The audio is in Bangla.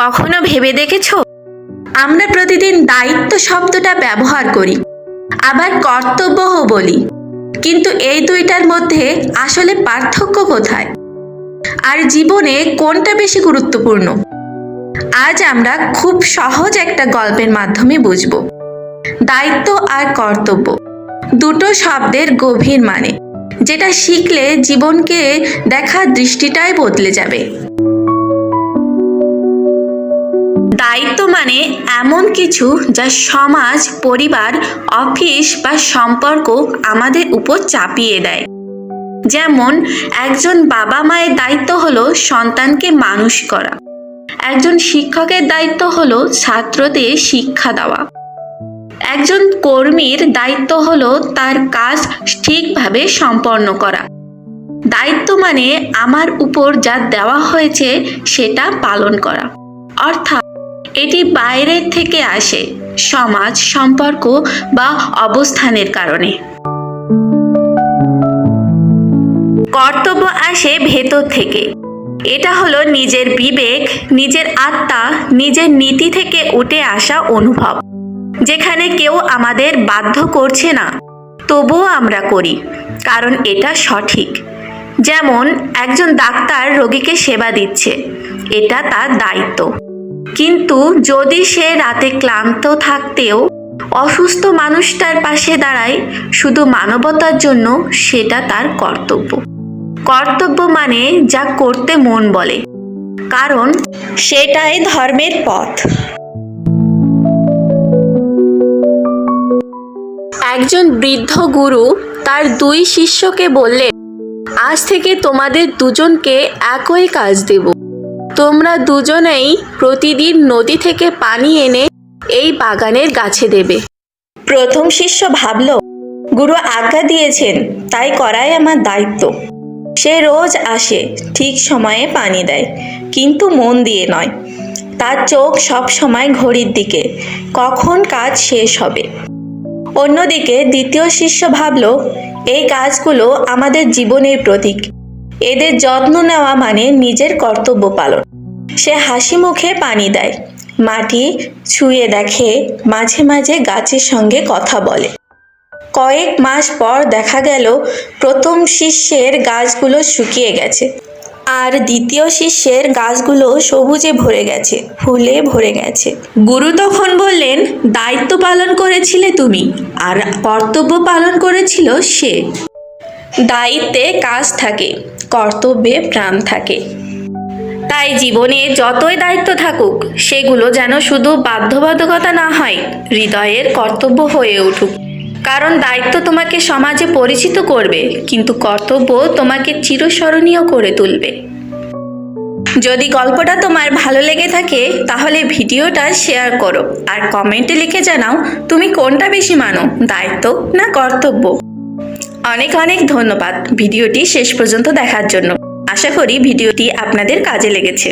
কখনো ভেবে দেখেছ? আমরা প্রতিদিন দায়িত্ব শব্দটা ব্যবহার করি, আবার কর্তব্যও বলি। কিন্তু এই দুইটার মধ্যে আসলে পার্থক্য কোথায়? আর জীবনে কোনটা বেশি গুরুত্বপূর্ণ? আজ আমরা খুব সহজ একটা গল্পের মাধ্যমে বুঝব। দায়িত্ব আর কর্তব্য, দুটো শব্দের গভীর মানে যেটা শিখলে জীবনকে দেখার দৃষ্টিটাই বদলে যাবে। দায়িত্ব মানে এমন কিছু যা সমাজ, পরিবার, অফিস বা সম্পর্ক আমাদের উপর চাপিয়ে দেয়। যেমন, একজন বাবা মায়ের দায়িত্ব হলো সন্তানকে মানুষ করা। একজন শিক্ষকের দায়িত্ব হলো ছাত্রদের শিক্ষা দেওয়া। একজন কর্মীর দায়িত্ব হলো তার কাজ ঠিকভাবে সম্পন্ন করা। দায়িত্ব মানে আমার উপর যা দেওয়া হয়েছে সেটা পালন করা। অর্থাৎ এটি বাইরের থেকে আসে সমাজ, সম্পর্ক বা অবস্থানের কারণে। কর্তব্য আসে ভেতর থেকে। এটা হলো নিজের বিবেক, নিজের আত্মা, নিজের নীতি থেকে উঠে আসা অনুভব। যেখানে কেউ আমাদের বাধ্য করছে না, তবুও আমরা করি, কারণ এটা সঠিক। যেমন, একজন ডাক্তার রোগীকে সেবা দিচ্ছে, এটা তার দায়িত্ব। কিন্তু যদি সে রাতে ক্লান্ত থাকতেও অসুস্থ মানুষটার পাশে দাঁড়ায়, শুধু মানবতার জন্য সেটা তার কর্তব্য। কর্তব্য মানে যা করতে মন বলে, কারণ সেটাই ধর্মের পথ। একজন বৃদ্ধ গুরু তার দুই শিষ্যকে বললেন, আজ থেকে তোমাদের দুজনকে একই কাজ দেব। তোমরা দুজনেই প্রতিদিন নদী থেকে পানি এনে এই বাগানের গাছে দেবে। প্রথম শিষ্য ভাবল, গুরু আজ্ঞা দিয়েছেন, তাই করাই আমার দায়িত্ব। সে রোজ আসে, ঠিক সময়ে পানি দেয়, কিন্তু মন দিয়ে নয়। তার চোখ সব সময় ঘড়ির দিকে, কখন কাজ শেষ হবে? অন্যদিকে দ্বিতীয় শিষ্য ভাবল, এই কাজগুলো আমাদের জীবনের প্রতীক। এদের যত্ন নেওয়া মানে নিজের কর্তব্য পালন। সে হাসি মুখে পানি দেয়। মাটি ছুঁয়ে দেখে মাঝে মাঝে গাছের সঙ্গে কথা বলে। কয়েক মাস পর দেখা গেল, প্রথম শিষ্যের গাছগুলো শুকিয়ে গেছে। আর দ্বিতীয় শিষ্যের গাছগুলো সবুজে ভরে গেছে, ফুলে ভরে গেছে। গুরু তখন বললেন, দায়িত্ব পালন করেছিলে তুমি, আর কর্তব্য পালন করেছিল সে। দায়িত্বে কাজ থাকে, কর্তব্যে প্রাণ থাকে। তাই জীবনে যতই দায়িত্ব থাকুক, সেগুলো যেন শুধু বাধ্যবাধকতা না হয়, হৃদয়ের কর্তব্য হয়ে উঠুক। কারণ দায়িত্ব তোমাকে সমাজে পরিচিত করবে, কিন্তু কর্তব্য তোমাকে চিরস্মরণীয় করে তুলবে। যদি গল্পটা তোমার ভালো লেগে থাকে, তাহলে ভিডিওটা শেয়ার করো, আর কমেন্টে লিখে জানাও তুমি কোনটা বেশি মানো, দায়িত্ব না কর্তব্য। অনেক অনেক ধন্যবাদ ভিডিওটি শেষ পর্যন্ত দেখার জন্য। আশা করি ভিডিওটি আপনাদের কাজে লেগেছে।